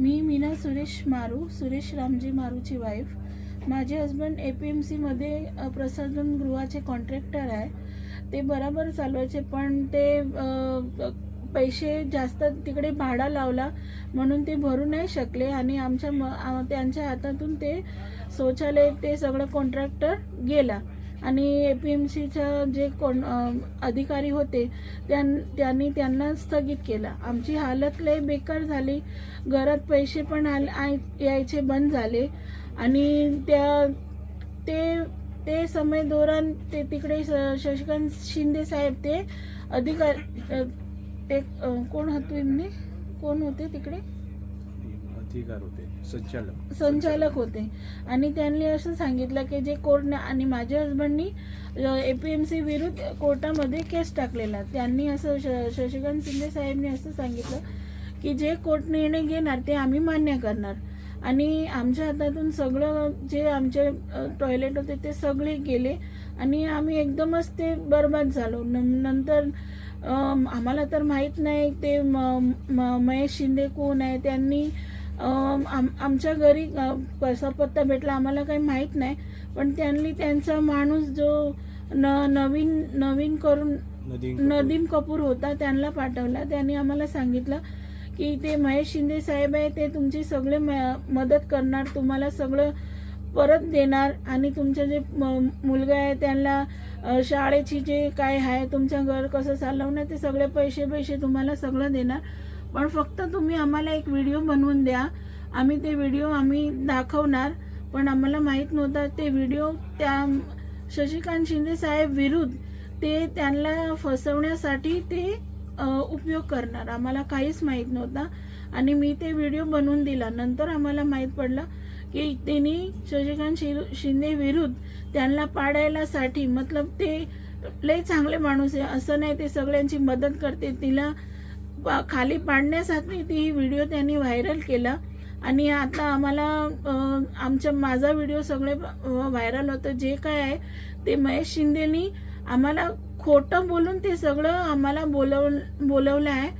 मी मीना सुरेश मारू सुरेश रामजी मारूची वाईफ माझे husband A P M सीमध्ये प्रसाधन गृहाचे कॉन्ट्रॅक्टर आहे. ते बराबर चालवायचे पण ते पैसे जास्त तिकडे भाडा लावला म्हणून ते भरू नाही शकले आणि आमच्या म त्यांच्या हातातून ते शौचालय ते सगळं कॉन्ट्रॅक्टर गेला. आणि ए पी एम सीचा जे कोण अधिकारी होते त्यां त्यांनी त्यांना स्थगित केला. आमची हालत लय बेकार झाली. घरात पैसे पण आल आय- यायचे बंद झाले. आणि त्या ते ते समय दौरान ते तिकडे श- शशिकांत शिंदे साहेब ते अधिकार ते कोण होते कोण होते तिकडे? अधिकार होते संचालक. संचालक होते. आणि त्यांनी असं सांगितलं की जे कोर्टने आणि माझ्या हस्बंडनी ए पी एम सी विरुद्ध कोर्टामध्ये केस टाकलेला. त्यांनी असं श शशिकांत शिंदे साहेबने असं सांगितलं की जे कोर्ट निर्णय घेणार ते आम्ही मान्य करणार. आणि आमच्या हातातून सगळं जे आमचे टॉयलेट होते ते सगळे गेले. आणि आम्ही एकदमच ते बरबाद झालो. न- नंतर आम्हाला तर माहीत नाही ते म- म- महेश शिंदे कोण आहे त्यांनी आम आमच्या घरी कसा पत्ता भेटला आम्हाला काही माहीत नाही. पण त्यांनी त्यांचा माणूस जो न नवीन नवीन करून नदीम कपूर. होता त्यांना पाठवला. त्यांनी आम्हाला सांगितलं की ते महेश शिंदे साहेब आहे ते तुमची सगळे म- मदत करणार तुम्हाला सगळं परत देणार आणि तुमचं जे मुलगा आहे त्यांना शाळेची जे काय आहे तुमचं घर कसं चालवणार ते सगळे पैसे पैसे तुम्हाला सगळं देणार. पण फक्त तुम्ही आम्हाला एक व्हिडिओ बनवून द्या. आम्ही ते व्हिडिओ आम्ही दाखवणार. पण आम्हाला माहीत नव्हता ते व्हिडिओ त्या शशिकांत शिंदे साहेब विरुद्ध ते त्यांना फसवण्यासाठी ते उपयोग करणार. आम्हाला काहीच माहीत नव्हता. आणि मी ते व्हिडिओ बनवून दिला. नंतर आम्हाला माहीत पडलं की त्यांनी शशिकांत शिंदे विरुद्ध त्यांना पाडायलासाठी मतलब ते लय चांगले माणूस आहे. असं नाही ते सगळ्यांची मदत करते. तिला खाली पाडण्यासाठी ती ही व्हिडिओ त्यांनी व्हायरल केला. आणि आता आम्हाला आमच्या माझा व्हिडिओ सगळे व्हायरल होतं. जे काय आहे ते महेश शिंदेनी आम्हाला खोटं बोलून ते सगळं आम्हाला बोलव बोलवलं आहे.